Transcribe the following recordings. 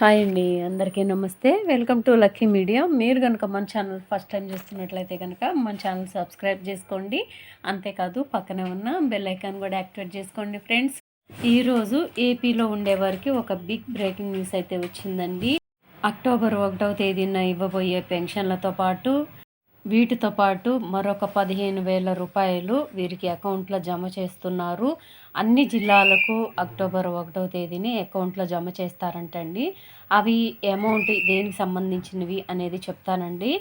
Hi అండి అందరికీ నమస్తే. Welcome to lucky media. మీరు కనుక మన ఛానల్ ఫస్ట్ టైం చూస్తున్నట్లయితే కనుక మన ఛానల్ సబ్స్క్రైబ్ చేసుకోండి. అంతేకాదు పక్కనే ఉన్న బెల్ ఐకాన్ కూడా యాక్టివేట్ చేసుకోండి ఫ్రెండ్స్. ఈరోజు ఏపీలో ఉండేవారికి ఒక బిగ్ బ్రేకింగ్ న్యూస్ అయితే వచ్చిందండి. అక్టోబర్ ఒకటవ తేదీన ఇవ్వబోయే పెన్షన్లతో పాటు వీటితో పాటు మరొక పదిహేను వేల రూపాయలు వీరికి అకౌంట్లో జమ చేస్తున్నారు. అన్ని జిల్లాలకు అక్టోబర్ ఒకటో తేదీని అకౌంట్లో జమ చేస్తారంటండి. అవి అమౌంట్ దేనికి సంబంధించినవి అనేది చెప్తానండి.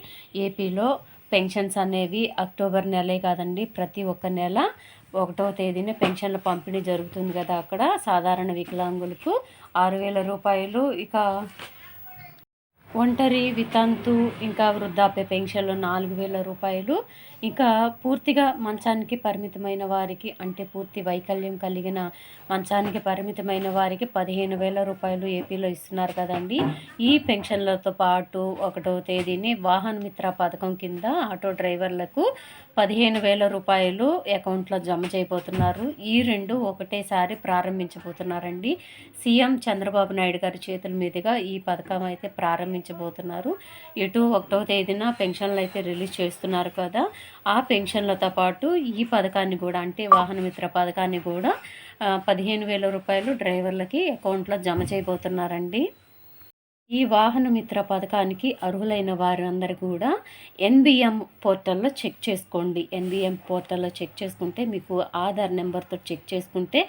ఏపీలో పెన్షన్స్ అనేవి అక్టోబర్ నెలే కాదండి ప్రతి ఒక్క నెల ఒకటవ తేదీన పెన్షన్ల పంపిణీ జరుగుతుంది కదా అక్కడ. సాధారణ వికలాంగులకు ఆరు వేల రూపాయలు ఇక ఒంటరి వితంతు ఇంకా వృద్ధాప్య పెన్షన్లు నాలుగు వేల రూపాయలు. ఇంకా పూర్తిగా మంచానికి పరిమితమైన వారికి అంటే పూర్తి వైకల్యం కలిగిన మంచానికి పరిమితమైన వారికి పదిహేను వేల రూపాయలు ఏపీలో ఇస్తున్నారు కదండి. ఈ పెన్షన్లతో పాటు ఒకటో తేదీని వాహన మిత్ర పథకం కింద ఆటో డ్రైవర్లకు పదిహేను వేల రూపాయలు అకౌంట్లో జమ చేయబోతున్నారు. ఈ రెండు ఒకటేసారి ప్రారంభించబోతున్నారండి. సీఎం చంద్రబాబు నాయుడు గారి చేతుల మీదుగా ఈ పథకం అయితే ప్రారంభించబోతున్నారు. ఎటు ఒకటో తేదీన పెన్షన్లు అయితే రిలీజ్ చేస్తున్నారు కదా. ఆ పెన్షన్లతో పాటు ఈ పథకాన్ని కూడా అంటే వాహన మిత్ర పథకాన్ని కూడా పదిహేను వేల రూపాయలు డ్రైవర్లకి అకౌంట్లో జమ చేయబోతున్నారండి. ఈ వాహన మిత్ర పథకానికి అర్హులైన వారందరూ కూడా ఎన్బిఎం పోర్టల్లో చెక్ చేసుకోండి. ఎన్బిఎం పోర్టల్లో చెక్ చేసుకుంటే మీకు ఆధార్ నెంబర్తో చెక్ చేసుకుంటే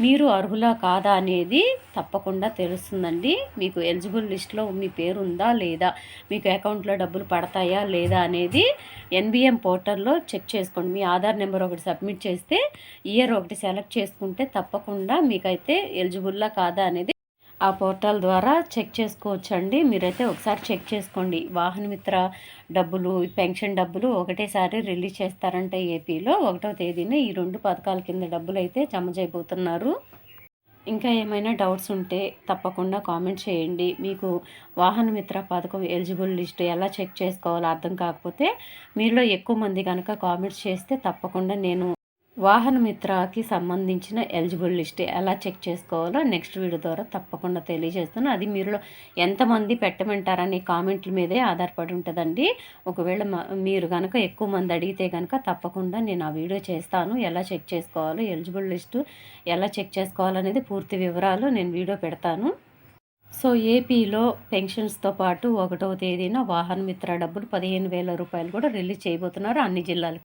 మీరు అర్హులా కాదా అనేది తప్పకుండా తెలుస్తుందండి. మీకు ఎలిజిబుల్ లిస్ట్లో మీ పేరు ఉందా లేదా మీకు అకౌంట్లో డబ్బులు పడతాయా లేదా అనేది ఎన్బిఎం పోర్టల్లో చెక్ చేసుకోండి. మీ ఆధార్ నెంబర్ ఒకటి సబ్మిట్ చేస్తే ఇయర్ ఒకటి సెలెక్ట్ చేసుకుంటే తప్పకుండా మీకైతే ఎలిజిబుల్లా కాదా అనేది ఆ పోర్టల్ ద్వారా చెక్ చేసుకోవచ్చండి. మీరైతే ఒకసారి చెక్ చేసుకోండి. వాహన మిత్ర డబ్బులు పెన్షన్ డబ్బులు ఒకటేసారి రిలీజ్ చేస్తారంటే ఏపీలో. ఒకటో తేదీన ఈ రెండు పథకాల కింద డబ్బులు అయితే జమ చేయబోతున్నారు. ఇంకా ఏమైనా డౌట్స్ ఉంటే తప్పకుండా కామెంట్ చేయండి. మీకు వాహన మిత్ర పథకం ఎలిజిబుల్ లిస్ట్ ఎలా చెక్ చేసుకోవాలో అర్థం కాకపోతే మీలో ఎక్కువ మంది కనుక కామెంట్స్ చేస్తే తప్పకుండా నేను వాహన మిత్రకి సంబంధించిన ఎలిజిబుల్ లిస్ట్ ఎలా చెక్ చేసుకోవాలో నెక్స్ట్ వీడియో ద్వారా తప్పకుండా తెలియజేస్తాను. అది మీరులో ఎంతమంది పెట్టమంటారని కామెంట్ల మీదే ఆధారపడి ఉంటుందండి. ఒకవేళ మీరు కనుక ఎక్కువ మంది అడిగితే కనుక తప్పకుండా నేను ఆ వీడియో చేస్తాను. ఎలా చెక్ చేసుకోవాలో ఎలిజిబుల్ లిస్టు ఎలా చెక్ చేసుకోవాలనేది పూర్తి వివరాలు నేను వీడియో పెడతాను. సో ఏపీలో పెన్షన్స్తో పాటు ఒకటవ తేదీన వాహన మిత్ర డబ్బులు పదిహేను వేల రూపాయలు కూడా రిలీజ్ చేయబోతున్నారు అన్ని జిల్లాలకు.